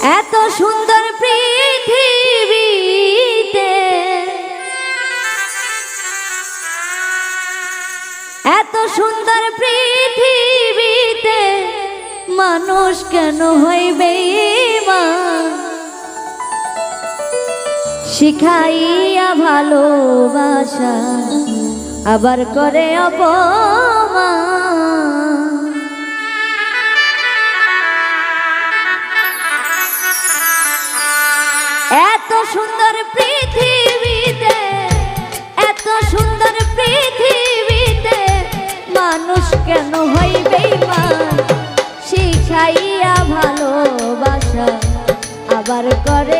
এত সুন্দর পৃথিবীতে। এত সুন্দর পৃথিবীতে মানুষ কেন হইবে মা শিখাইয়া ভালোবাসা আবার করে অপমান পৃথিবীতে এত সুন্দর পৃথিবীতে মানুষ কেন আবার করে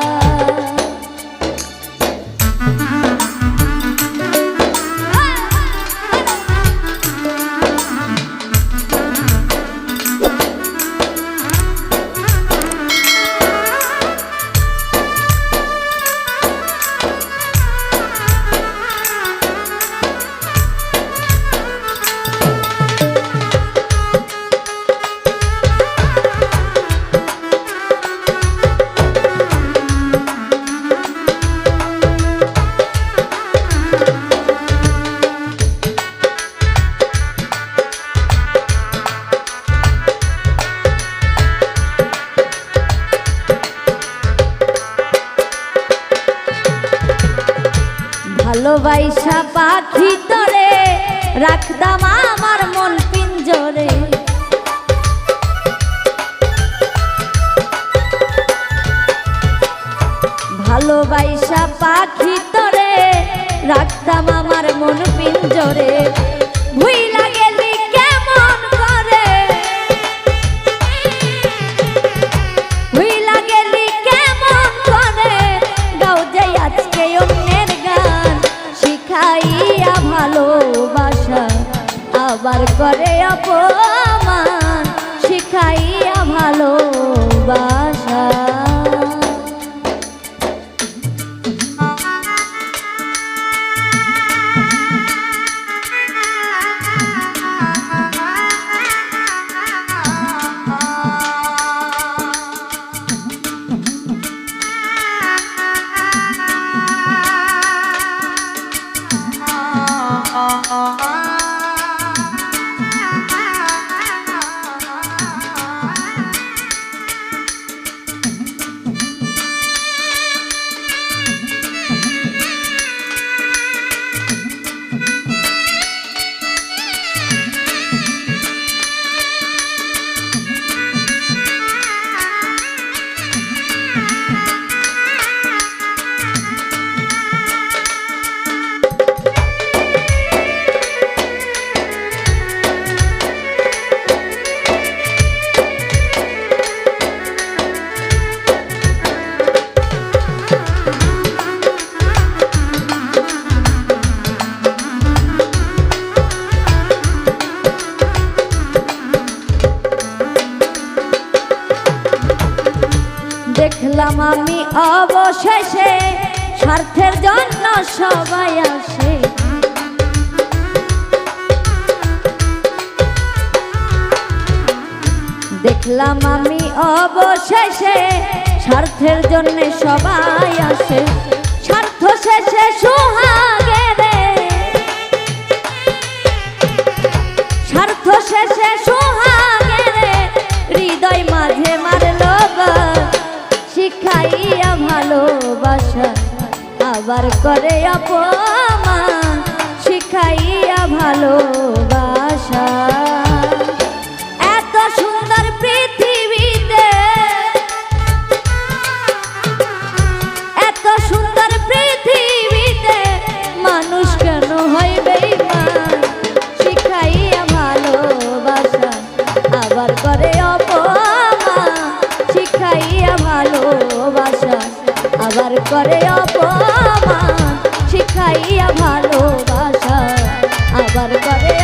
ভালোবাসা পাখি তরে রাখতাম আমার মন পিঞ্জরে। ভালোবাইসা পাখি তরে রাখতাম আমার মন পিঞ্জরে। অপমান শিখাইয়া ভালোবাসা uh, uh. দেখলাম আমি অবশেষে স্বার্থের জন্য সবাই আসে। দেখলাম, আমি অবশেষে স্বার্থের জন্য সবাই আসে। স্বার্থ শেষে সুহাগে ভালোবাসা আবার করে অপমান, শিখাইয়া ভালোবাসা। এত সুন্দর পৃথিবীতে, এত সুন্দর পৃথিবীতে মানুষ কেন হয় বেইমান শিখাইয়া ভালোবাসা আবার করে অপমান আবার করে অপমান শিখাইয়া ভালোবাসা আবার করে